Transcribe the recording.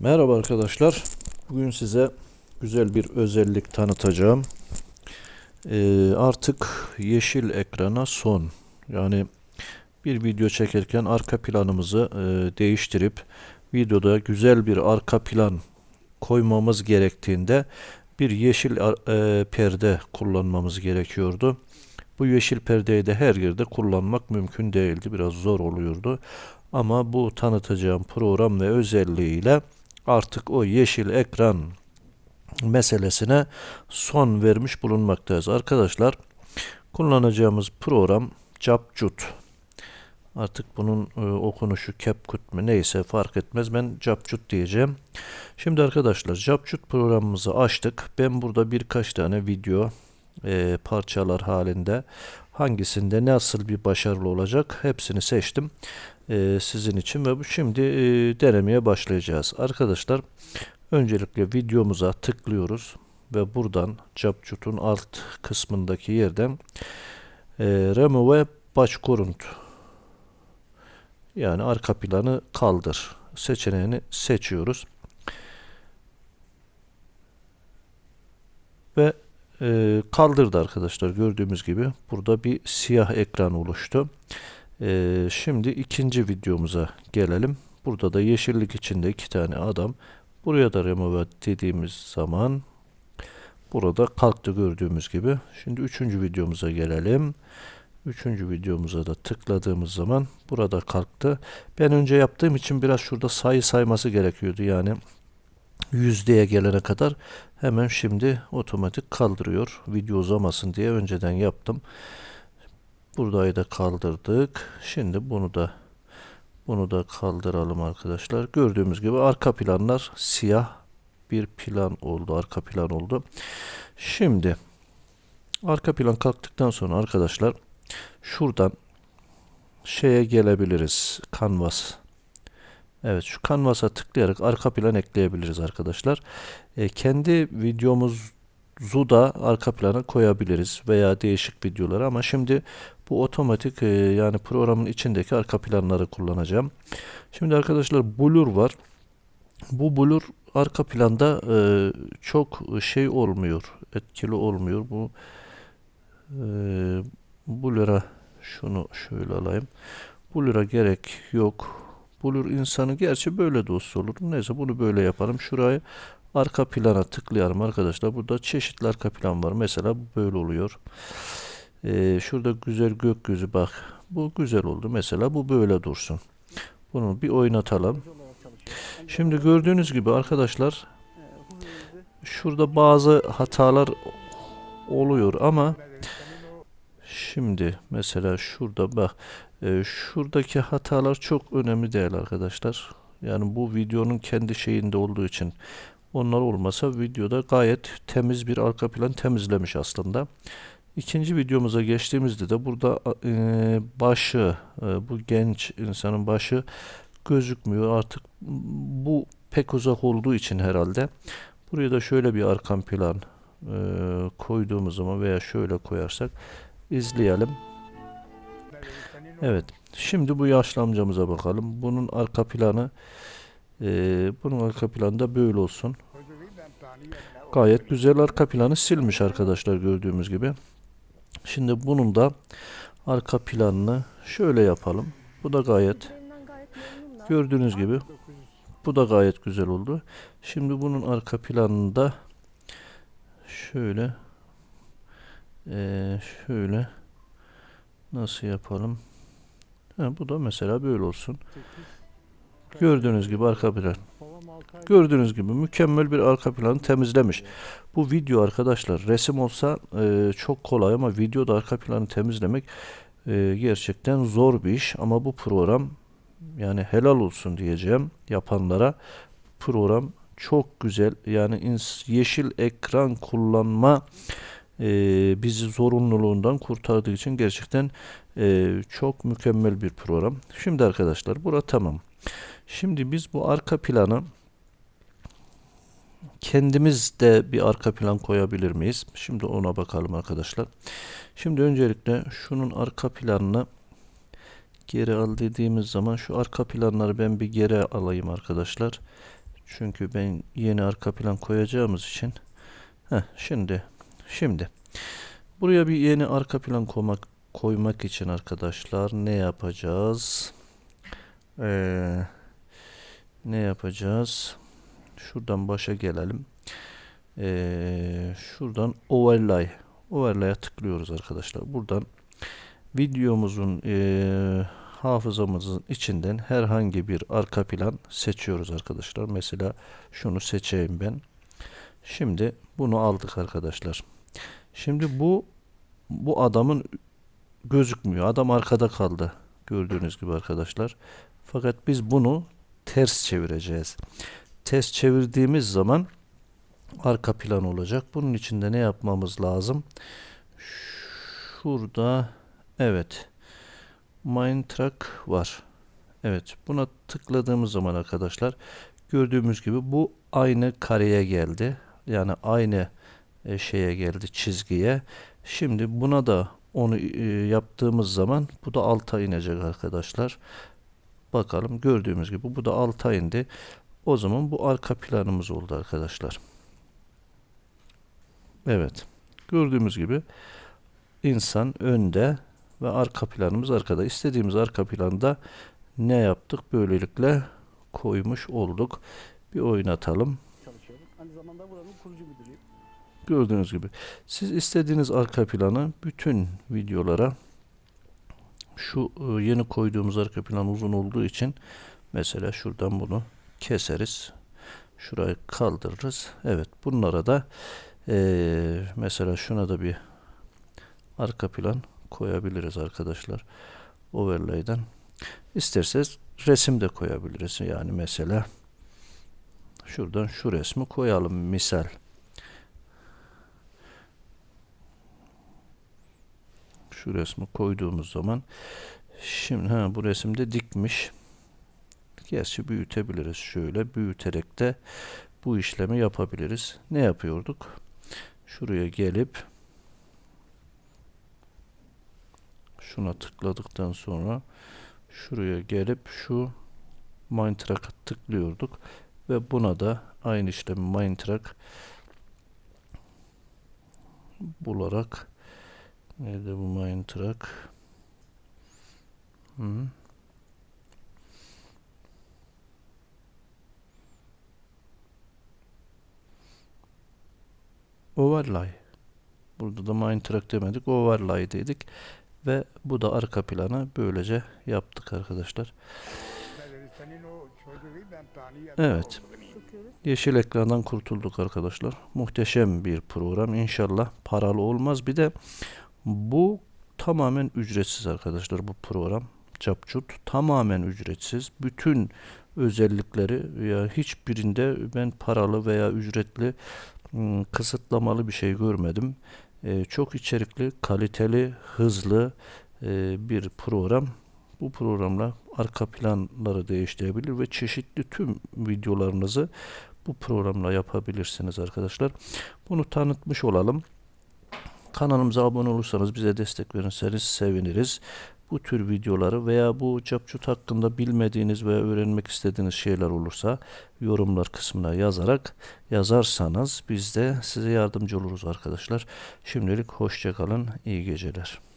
Merhaba arkadaşlar. Bugün size güzel bir özellik tanıtacağım. Ee, artık yeşil ekrana son. Yani bir video çekerken arka planımızı e, değiştirip videoda güzel bir arka plan koymamız gerektiğinde bir yeşil e, perde kullanmamız gerekiyordu. Bu yeşil perdeyi de her yerde kullanmak mümkün değildi. Biraz zor oluyordu. Ama bu tanıtacağım program ve özelliğiyle artık o yeşil ekran meselesine son vermiş bulunmaktayız. Arkadaşlar kullanacağımız program Capcut. Artık bunun e, okunuşu CapCut mu neyse fark etmez. Ben Capcut diyeceğim. Şimdi arkadaşlar Capcut programımızı açtık. Ben burada birkaç tane video e, parçalar halinde hangisinde nasıl bir başarılı olacak hepsini seçtim e, sizin için ve bu şimdi e, denemeye başlayacağız. Arkadaşlar öncelikle videomuza tıklıyoruz ve buradan Capcut'un alt kısmındaki yerden e, Remove Başkurund yani arka planı kaldır seçeneğini seçiyoruz. Ve e, kaldırdı arkadaşlar gördüğümüz gibi burada bir siyah ekran oluştu. E, şimdi ikinci videomuza gelelim. Burada da yeşillik içinde iki tane adam. Buraya da remove dediğimiz zaman burada kalktı gördüğümüz gibi. Şimdi üçüncü videomuza gelelim. Üçüncü videomuza da tıkladığımız zaman burada kalktı. Ben önce yaptığım için biraz şurada sayı sayması gerekiyordu. Yani yüzdeye gelene kadar hemen şimdi otomatik kaldırıyor. Video uzamasın diye önceden yaptım. Burayı da kaldırdık. Şimdi bunu da bunu da kaldıralım arkadaşlar. Gördüğümüz gibi arka planlar siyah bir plan oldu. Arka plan oldu. Şimdi arka plan kalktıktan sonra arkadaşlar şuradan şeye gelebiliriz. Canvas. Evet şu Canvas'a tıklayarak arka plan ekleyebiliriz arkadaşlar. E, kendi videomuzu da arka plana koyabiliriz veya değişik videoları ama şimdi bu otomatik e, yani programın içindeki arka planları kullanacağım. Şimdi arkadaşlar blur var. Bu blur arka planda e, çok şey olmuyor. Etkili olmuyor. Bu e, blur'a şunu şöyle alayım. Blur'a gerek yok. Blur insanı gerçi böyle de olsa olur. Neyse bunu böyle yaparım. Şurayı arka plana tıklayalım arkadaşlar. Burada çeşitli arka plan var. Mesela böyle oluyor. Ee, şurada güzel gökyüzü bak. Bu güzel oldu. Mesela bu böyle dursun. Bunu bir oynatalım. Şimdi gördüğünüz gibi arkadaşlar şurada bazı hatalar oluyor ama şimdi mesela şurada bak e, şuradaki hatalar çok önemli değil arkadaşlar. Yani bu videonun kendi şeyinde olduğu için onlar olmasa videoda gayet temiz bir arka plan temizlemiş aslında. İkinci videomuza geçtiğimizde de burada e, başı e, bu genç insanın başı gözükmüyor artık bu pek uzak olduğu için herhalde buraya da şöyle bir arka plan e, koyduğumuz zaman veya şöyle koyarsak izleyelim. Evet. Şimdi bu yaşlı amcamıza bakalım. Bunun arka planı e, bunun arka planı da böyle olsun. Gayet güzel arka planı silmiş arkadaşlar gördüğümüz gibi. Şimdi bunun da arka planını şöyle yapalım. Bu da gayet gördüğünüz gibi bu da gayet güzel oldu. Şimdi bunun arka planını da şöyle eee, şöyle nasıl yapalım? Ha, bu da mesela böyle olsun. Gördüğünüz gibi arka plan. Gördüğünüz gibi mükemmel bir arka planı temizlemiş. Bu video arkadaşlar resim olsa e, çok kolay ama videoda arka planı temizlemek e, gerçekten zor bir iş. Ama bu program yani helal olsun diyeceğim yapanlara. Program çok güzel. Yani yeşil ekran kullanma e, bizi zorunluluğundan kurtardığı için gerçekten e, çok mükemmel bir program. Şimdi arkadaşlar bura tamam. Şimdi biz bu arka planı kendimiz de bir arka plan koyabilir miyiz? Şimdi ona bakalım arkadaşlar. Şimdi öncelikle şunun arka planını geri al dediğimiz zaman şu arka planları ben bir geri alayım arkadaşlar. Çünkü ben yeni arka plan koyacağımız için. Heh, şimdi şimdi buraya bir yeni arka plan koymak koymak için arkadaşlar ne yapacağız? Ee, ne yapacağız? Şuradan başa gelelim. Ee, şuradan overlay. Overlay'a tıklıyoruz arkadaşlar. Buradan videomuzun ee, hafızamızın içinden herhangi bir arka plan seçiyoruz arkadaşlar. Mesela şunu seçeyim ben. Şimdi bunu aldık arkadaşlar. Şimdi bu bu adamın gözükmüyor. Adam arkada kaldı. Gördüğünüz gibi arkadaşlar. Fakat biz bunu ters çevireceğiz. Ters çevirdiğimiz zaman arka plan olacak. Bunun için de ne yapmamız lazım? Şurada evet Mine Track var. Evet buna tıkladığımız zaman arkadaşlar gördüğümüz gibi bu aynı kareye geldi. Yani aynı e, şeye geldi çizgiye. Şimdi buna da onu e, yaptığımız zaman bu da alta inecek arkadaşlar. Bakalım gördüğümüz gibi bu da alta indi. O zaman bu arka planımız oldu arkadaşlar. Evet. Gördüğümüz gibi insan önde ve arka planımız arkada. İstediğimiz arka planda ne yaptık? Böylelikle koymuş olduk. Bir oynatalım. Aynı zamanda buranın kurucu müdürüyüm. Gördüğünüz gibi. Siz istediğiniz arka planı bütün videolara şu e, yeni koyduğumuz arka plan uzun olduğu için mesela şuradan bunu keseriz. Şurayı kaldırırız. Evet bunlara da e, mesela şuna da bir arka plan koyabiliriz arkadaşlar. Overlay'den. İsterseniz resim de koyabiliriz. Yani mesela şuradan şu resmi koyalım misal. Şu resmi koyduğumuz zaman şimdi ha, bu resimde dikmiş. Gerçi büyütebiliriz. Şöyle büyüterek de bu işlemi yapabiliriz. Ne yapıyorduk? Şuraya gelip şuna tıkladıktan sonra şuraya gelip şu Mindtrack'a tıklıyorduk ve buna da aynı işlemi Mindtrack bularak nerede bu Mindtrack Hı. Overlay. Burada da Mindtrack demedik. Overlay dedik. Ve bu da arka planı böylece yaptık arkadaşlar. Evet. Yeşil ekrandan kurtulduk arkadaşlar. Muhteşem bir program. İnşallah paralı olmaz. Bir de bu tamamen ücretsiz arkadaşlar bu program. Capcut tamamen ücretsiz. Bütün özellikleri ya hiçbirinde ben paralı veya ücretli kısıtlamalı bir şey görmedim. Çok içerikli, kaliteli, hızlı bir program. Bu programla arka planları değiştirebilir ve çeşitli tüm videolarınızı bu programla yapabilirsiniz arkadaşlar. Bunu tanıtmış olalım. Kanalımıza abone olursanız bize destek verirseniz seviniriz. Bu tür videoları veya bu capcut hakkında bilmediğiniz veya öğrenmek istediğiniz şeyler olursa yorumlar kısmına yazarak yazarsanız biz de size yardımcı oluruz arkadaşlar. Şimdilik hoşçakalın, iyi geceler.